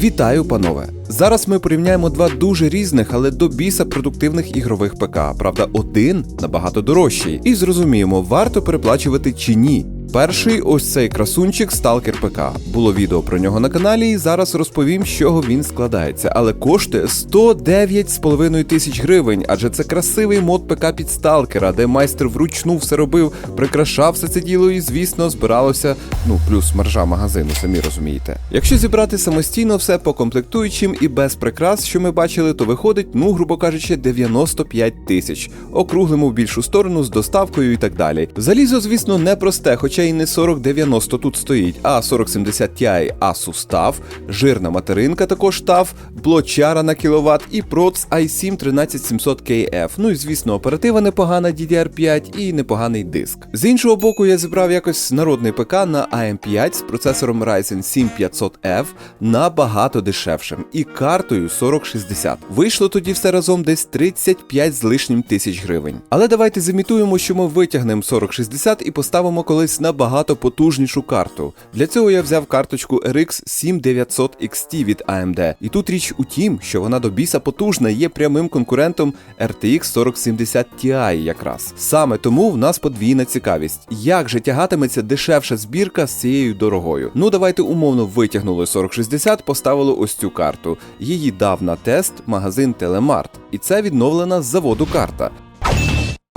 Вітаю, панове! Зараз ми порівняємо два дуже різних, але до біса продуктивних ігрових ПК. Правда, один набагато дорожчий, і зрозуміємо, варто переплачувати чи ні. Перший ось цей красунчик Stalker ПК. Було відео про нього на каналі, і зараз розповім, з чого він складається, але коштує 109,5 тисяч гривень, адже це красивий мод ПК під сталкера, де майстер вручну все робив, прикрашав все це діло і, звісно, збиралося, ну плюс маржа магазину, самі розумієте. Якщо зібрати самостійно все по комплектуючим і без прикрас, що ми бачили, то виходить, ну, грубо кажучи, 95 тисяч. Округлимо в більшу сторону з доставкою і так далі. Залізо, звісно, непросте, хоча й не 4090 тут стоїть, а 4070 Ti Asus TUF, жирна материнка також TUF, блочара на кіловат і проц i7 13700KF. Ну і звісно, оператива непогана DDR5 і непоганий диск. З іншого боку, я зібрав якось народний ПК на AM5 з процесором Ryzen 7500F набагато дешевшим і картою 4060. Вийшло тоді все разом десь 35 з лишнім тисяч гривень. Але давайте зімітуємо, що ми витягнемо 4060 і поставимо колись набагато потужнішу карту. Для цього я взяв карточку RX 7900 XT від AMD. І тут річ у тім, що вона до біса потужна і є прямим конкурентом RTX 4070 Ti якраз. Саме тому в нас подвійна цікавість. Як же тягатиметься дешевша збірка з цією дорогою? Ну давайте умовно витягнули 4060, поставили ось цю карту. Її дав на тест магазин Телемарт, і це відновлена з заводу карта.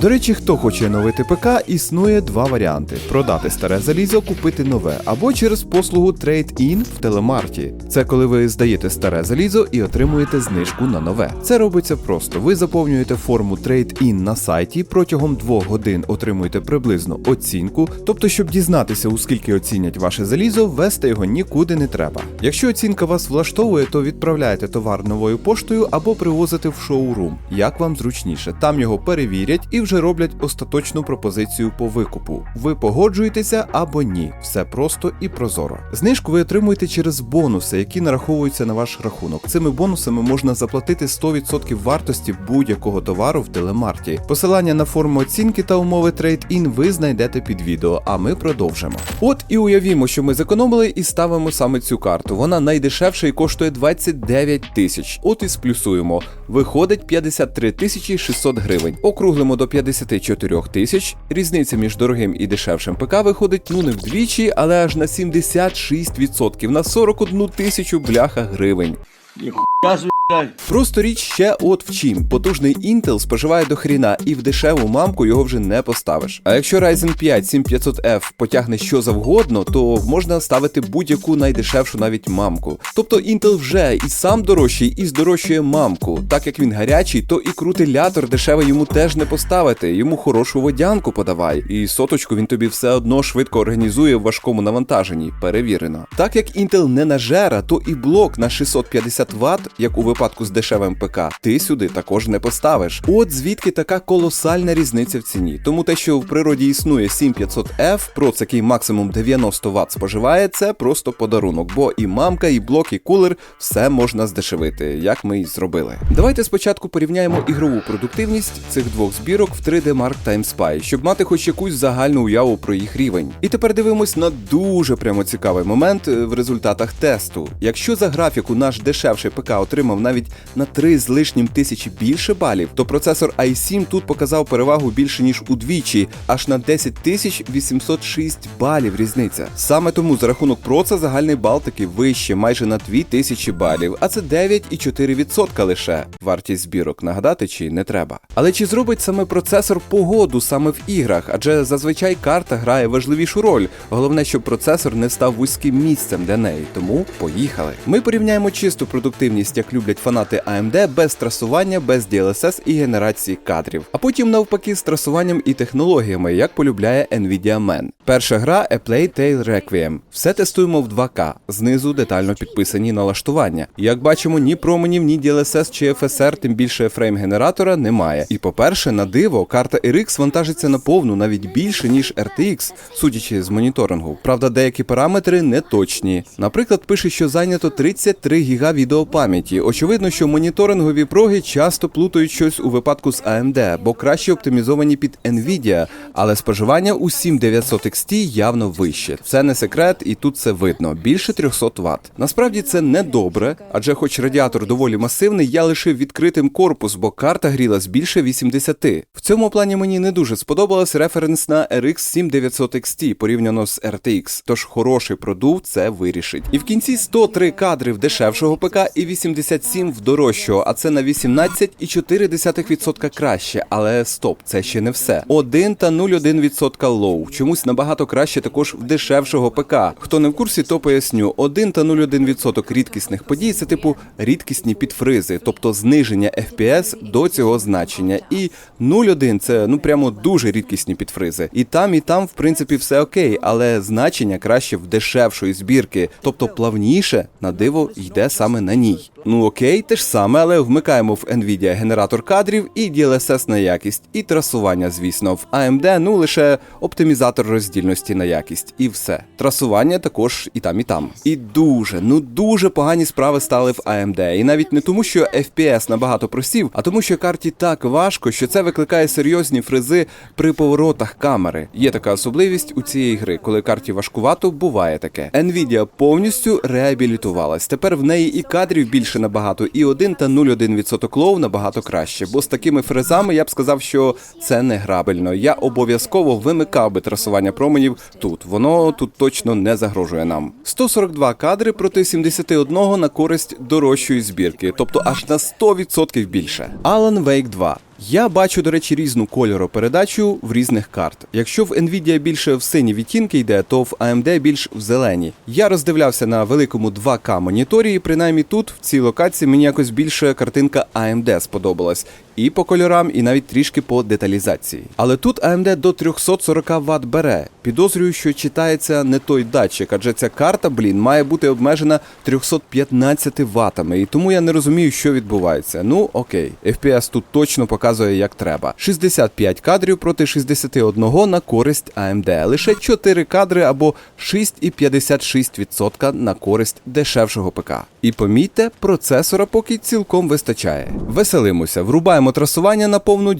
До речі, хто хоче оновити ПК, існує два варіанти: продати старе залізо, купити нове, або через послугу Trade-in в телемарті. Це коли ви здаєте старе залізо і отримуєте знижку на нове. Це робиться просто. Ви заповнюєте форму Trade-in на сайті, протягом двох годин отримуєте приблизно оцінку. Тобто, щоб дізнатися, у скільки оцінять ваше залізо, ввести його нікуди не треба. Якщо оцінка вас влаштовує, то відправляєте товар новою поштою або привозите в шоурум, як вам зручніше. Там його перевірять і вже роблять остаточну пропозицію по викупу. Ви погоджуєтеся або ні. Все просто і прозоро. Знижку ви отримуєте через бонуси, які нараховуються на ваш рахунок. Цими бонусами можна заплатити 100% вартості будь-якого товару в телемарті. Посилання на форму оцінки та умови Trade-in ви знайдете під відео, а ми продовжимо. От і уявімо, що ми зекономили і ставимо саме цю карту. Вона найдешевша і коштує 29 тисяч. От і сплюсуємо. Виходить 53 тисячі 600 гривень. Округлимо до 54 тисяч. Різниця між дорогим і дешевшим ПК виходить ну не вдвічі, але аж на 76%, на 41 тисячу бляха гривень. Ніхуя. Просто річ ще от в чим. Потужний Intel споживає до хріна, і в дешеву мамку його вже не поставиш. А якщо Ryzen 5 7500F потягне що завгодно, то можна ставити будь-яку найдешевшу навіть мамку. Тобто Intel вже і сам дорожчий, і здорожчує мамку. Так як він гарячий, то і крутилятор дешевий йому теж не поставити. Йому хорошу водянку подавай. І соточку він тобі все одно швидко організує в важкому навантаженні. Перевірено. Так як Intel не нажера, то і блок на 650 Вт, як у випадку з дешевим ПК, ти сюди також не поставиш. От звідки така колосальна різниця в ціні. Тому те, що в природі існує 7500F, проц, який максимум 90 Вт споживає, це просто подарунок, бо і мамка, і блок, і кулер все можна здешевити, як ми й зробили. Давайте спочатку порівняємо ігрову продуктивність цих двох збірок в 3D Mark Time Spy, щоб мати хоч якусь загальну уяву про їх рівень. І тепер дивимось на дуже прямо цікавий момент е, в результатах тесту. Якщо за графіку наш дешевший ПК отримав навіть на 3 з лишнім тисячі більше балів, то процесор i7 тут показав перевагу більше ніж удвічі, аж на 10 тисяч 806 балів різниця. Саме тому за рахунок проца загальний бал таки вище, майже на 2000 балів, а це 9,4% лише. Вартість збірок нагадати чи не треба. Але чи зробить саме процесор погоду саме в іграх? Адже зазвичай карта грає важливішу роль. Головне, щоб процесор не став вузьким місцем для неї. Тому поїхали. Ми порівняємо чисту продуктивність, як люблять фанати AMD, без трасування, без DLSS і генерації кадрів. А потім навпаки з трасуванням і технологіями, як полюбляє Nvidia Man. Перша гра A Plague Tale Requiem. Все тестуємо в 2К. Знизу детально підписані налаштування. Як бачимо, ні променів, ні DLSS чи FSR, тим більше фрейм генератора немає. І по-перше, на диво, карта RX вантажиться на повну навіть більше, ніж RTX, судячи з моніторингу. Правда, деякі параметри не точні. Наприклад, пише, що зайнято 33 ГБ відеопам'яті. Очевидно, що моніторингові проги часто плутають щось у випадку з AMD, бо краще оптимізовані під Nvidia, але споживання у 7900 XT явно вище. Це не секрет, і тут це видно більше 300 Вт. Насправді це не добре, адже, хоч радіатор доволі масивний, я лишив відкритим корпус, бо карта грілась більше 80. В цьому плані мені не дуже сподобалась референсна RX 7900 XT порівняно з RTX, тож хороший продув це вирішить. І в кінці 103 кадри в дешевшого ПК і 87 в дорожчого, а це на 18,4% краще. Але стоп, це ще не все. 1 та 0,1% лоу. Чомусь набагато краще також в дешевшого ПК. Хто не в курсі, то поясню. 1 та 0,1% рідкісних подій це типу рідкісні підфризи, тобто зниження FPS до цього значення. І 0,1 це ну прямо дуже рідкісні підфризи. І там, і там, в принципі, все окей, але значення краще в дешевшої збірки, тобто плавніше на диво йде саме на ній. Ну окей, те ж саме, але вмикаємо в Nvidia генератор кадрів і DLSS на якість, і трасування, звісно, в AMD, ну лише оптимізатор роздільності на якість, і все. Трасування також і там, і там. І дуже, ну дуже погані справи стали в AMD. І навіть не тому, що FPS набагато просів, а тому, що карті так важко, що це викликає серйозні фризи при поворотах камери. Є така особливість у цієї гри, коли карті важкувато, буває таке. Nvidia повністю реабілітувалась. Тепер в неї і кадрів більше набагато, і 1 та 0,1% лоу набагато краще. Бо з такими фрезами я б сказав, що це не грабельно. Я обов'язково вимикав би трасування променів тут. Воно тут точно не загрожує нам. 142 кадри проти 71 на користь дорожчої збірки, тобто аж на 100% більше. Alan Wake 2. Я бачу, до речі, різну кольору передачу в різних карт. Якщо в Nvidia більше в сині відтінки йде, то в AMD більш в зелені. Я роздивлявся на великому 2К моніторі, і принаймні тут, в цій локації, мені якось більше картинка AMD сподобалась. І по кольорам, і навіть трішки по деталізації. Але тут AMD до 340 Вт бере. Підозрюю, що читається не той датчик, адже ця карта, блін, має бути обмежена 315 ватами. І тому я не розумію, що відбувається. Ну окей, FPS тут точно показує як треба. 65 кадрів проти 61 на користь AMD. Лише 4 кадри або 6,56% на користь дешевшого ПК. І помітьте, процесора поки цілком вистачає. Веселимося, врубаємо трасування на повну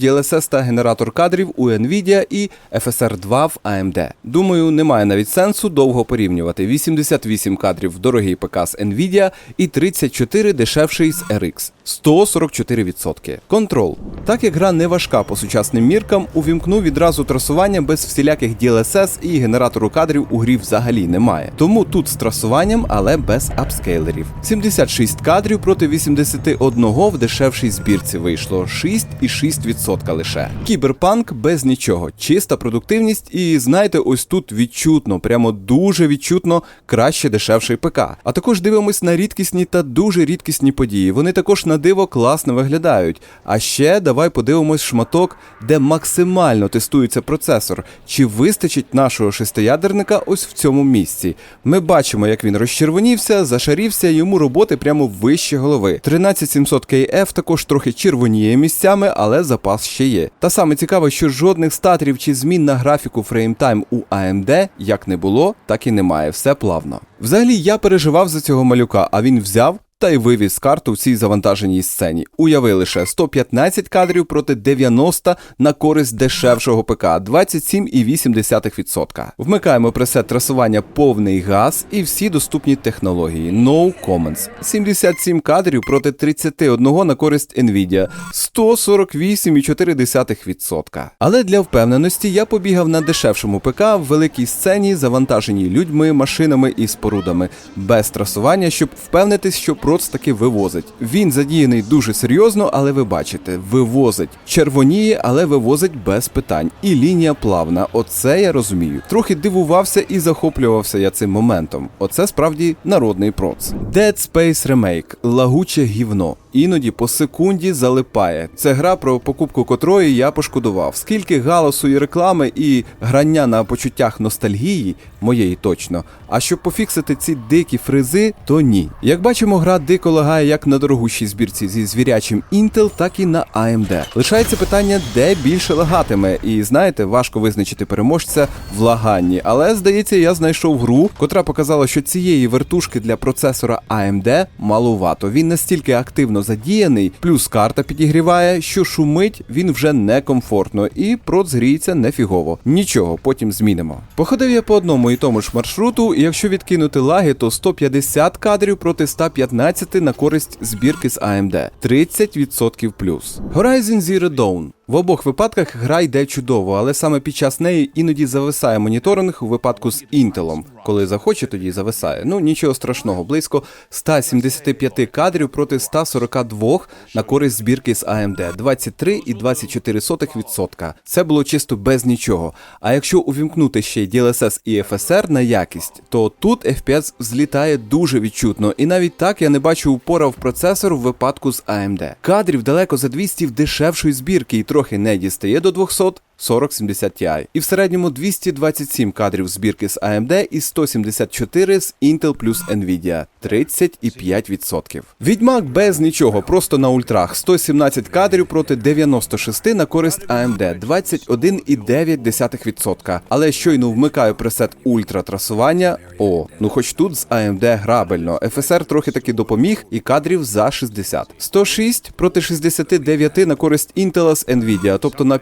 та генератор кадрів у Nvidia і FSR 2 в AMD. Думаю, немає навіть сенсу довго порівнювати. 88 кадрів в дорогий ПК з Nvidia і 34 дешевший з RX. 144%. Контрол. Так як гра не важка по сучасним міркам, увімкну відразу трасування без всіляких DLSS і генератору кадрів у грі взагалі немає. Тому тут з трасуванням, але без апскейлерів. 76 кадрів проти 81 в дешевшій збірці вийшло 6,6% лише. Кіберпанк без нічого, чиста продуктивність, і знаєте, ось тут відчутно, прямо дуже відчутно краще дешевший ПК. А також дивимось на рідкісні та дуже рідкісні події. Вони також на диво класно виглядають. А ще давай подивимось шматок, де максимально тестується процесор. Чи вистачить нашого шестиядерника ось в цьому місці? Ми бачимо, як він розчервонівся, зашарівся, йому роботи прямо вище голови. 13700 KF також трохи червоніє місцями, але запас ще є. Та саме цікаве, що жодних статрів чи змін на графіку фреймтайм у AMD як не було, так і немає. Все плавно. Взагалі я переживав за цього малюка, а він взяв. Та й вивіз карту в цій завантаженій сцені. Уяви лише 115 кадрів проти 90 на користь дешевшого ПК 27,8%. Вмикаємо пресет трасування повний газ і всі доступні технології. No comments. 77 кадрів проти 31 на користь Nvidia 148,4%. Але для впевненості я побігав на дешевшому ПК в великій сцені, завантаженій людьми, машинами і спорудами, без трасування, щоб впевнитись, що проц таки вивозить. Він задіяний дуже серйозно, але ви бачите, вивозить. Червоніє, але вивозить без питань. І лінія плавна. Оце я розумію. Трохи дивувався і захоплювався я цим моментом. Оце справді народний проц. Dead Space Remake. Лагуче гівно. Іноді по секунді залипає. Це гра, про покупку котрої я пошкодував. Скільки галасу і реклами і грання на почуттях ностальгії, моєї точно. А щоб пофіксити ці дикі фризи, то ні. Як бачимо, гра дико лагає як на дорогущій збірці зі звірячим Intel, так і на AMD. Лишається питання, де більше лагатиме, і знаєте, важко визначити переможця в лаганні. Але здається, я знайшов гру, котра показала, що цієї вертушки для процесора AMD малувато. Він настільки активно задіяний, плюс карта підігріває, що шумить він вже некомфортно, і проц гріється нефігово. Нічого, потім змінимо. Походив я по одному і тому ж маршруту, і якщо відкинути лаги, то 150 кадрів проти 115 на користь збірки з AMD. 30% плюс. Horizon Zero Dawn. В обох випадках гра йде чудово, але саме під час неї іноді зависає моніторинг у випадку з Intel. Коли захоче, тоді зависає. Ну нічого страшного, близько 175 кадрів проти 142 на користь збірки з AMD 23,24%. Це було чисто без нічого. А якщо увімкнути ще й DLSS і FSR на якість, то тут FPS злітає дуже відчутно, і навіть так я не бачу упора в процесор в випадку з AMD. Кадрів далеко за 200 в дешевшої збірки і трохи не дістає до 200. 4070 Ti. І в середньому 227 кадрів збірки з AMD і 174 з Intel плюс Nvidia 30,5%. Відьмак без нічого, просто на ультрах 117 кадрів проти 96 на користь AMD 21,9%. Але щойно вмикаю пресет ультра трасування. О, ну хоч тут з AMD грабельно. FSR трохи таки допоміг і кадрів за 60. 106 проти 69 на користь Intel з Nvidia, тобто на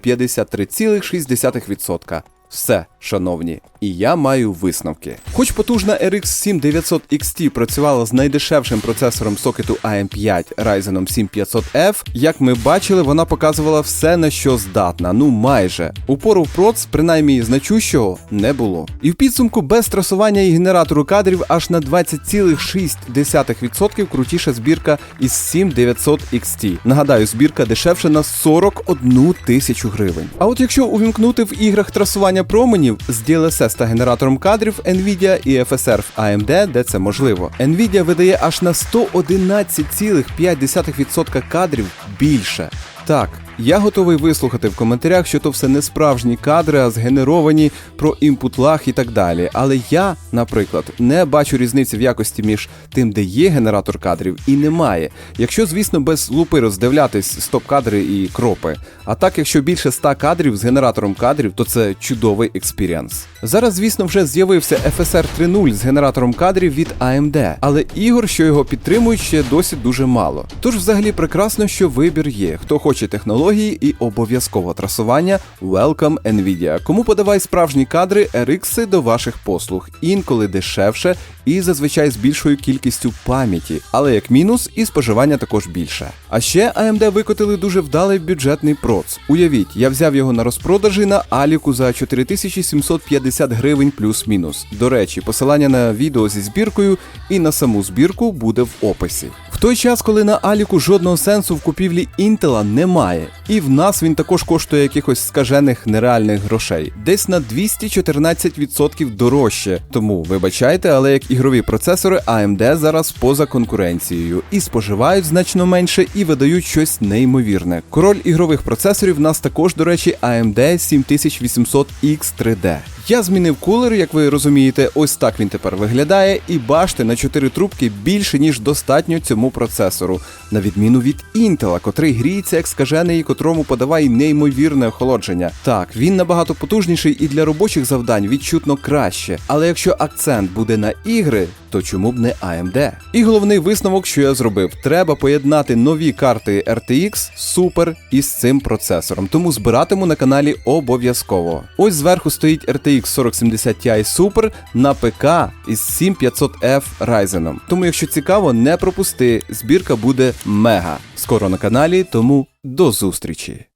53,6%. Все, шановні, і я маю висновки. Хоч потужна RX 7900 XT працювала з найдешевшим процесором сокету AM5 Ryzen 7500F, як ми бачили, вона показувала все на що здатна. Ну майже упору в проц, принаймні значущого, не було. І в підсумку без трасування і генератору кадрів аж на 20,6% крутіша збірка із 7900 XT. Нагадаю, збірка дешевша на 41 тисячу гривень. А от якщо увімкнути в іграх трасування променів з DLSS та генератором кадрів Nvidia і FSR в AMD, де це можливо, Nvidia видає аж на 111,5% кадрів більше. Так, я готовий вислухати в коментарях, що то все не справжні кадри, а згенеровані про імпут лаг і так далі. Але я, наприклад, не бачу різниці в якості між тим, де є генератор кадрів, і немає. Якщо, звісно, без лупи роздивлятись стоп-кадри і кропи. А так, якщо більше 100 кадрів з генератором кадрів, то це чудовий експіріанс. Зараз, звісно, вже з'явився FSR 3.0 з генератором кадрів від AMD, але ігор, що його підтримують, ще досі дуже мало. Тож, взагалі, прекрасно, що вибір є. Хто хоче технології і обов'язково трасування, welcome Nvidia. Кому подавай справжні кадри, RX до ваших послуг, інколи дешевше і зазвичай з більшою кількістю пам'яті, але як мінус, і споживання також більше. А ще AMD викотили дуже вдалий бюджетний проц. Уявіть, я взяв його на розпродажі на Аліку за 4750 гривень плюс-мінус. До речі, посилання на відео зі збіркою і на саму збірку буде в описі. В той час, коли на Аліку жодного сенсу в купівлі Інтела немає, і в нас він також коштує якихось скажених нереальних грошей, десь на 214% дорожче. Тому вибачайте, але як ігрові процесори AMD зараз поза конкуренцією і споживають значно менше і видають щось неймовірне. Король ігрових процесорів в нас також, до речі, AMD 7800X3D. Я змінив кулер, як ви розумієте, ось так він тепер виглядає, і бачите, на 4 трубки більше, ніж достатньо цьому процесору, на відміну від Intel, котрий гріється як скажений, і котрому подаває неймовірне охолодження. Так, він набагато потужніший і для робочих завдань відчутно краще. Але якщо акцент буде на ігри, то чому б не AMD? І головний висновок, що я зробив, треба поєднати нові карти RTX Super із цим процесором, тому збиратиму на каналі обов'язково. Ось зверху стоїть RTX 4070 Ti Super на ПК із 7500F Ryzen. Тому, якщо цікаво, не пропусти, збірка буде мега. Скоро на каналі, тому до зустрічі!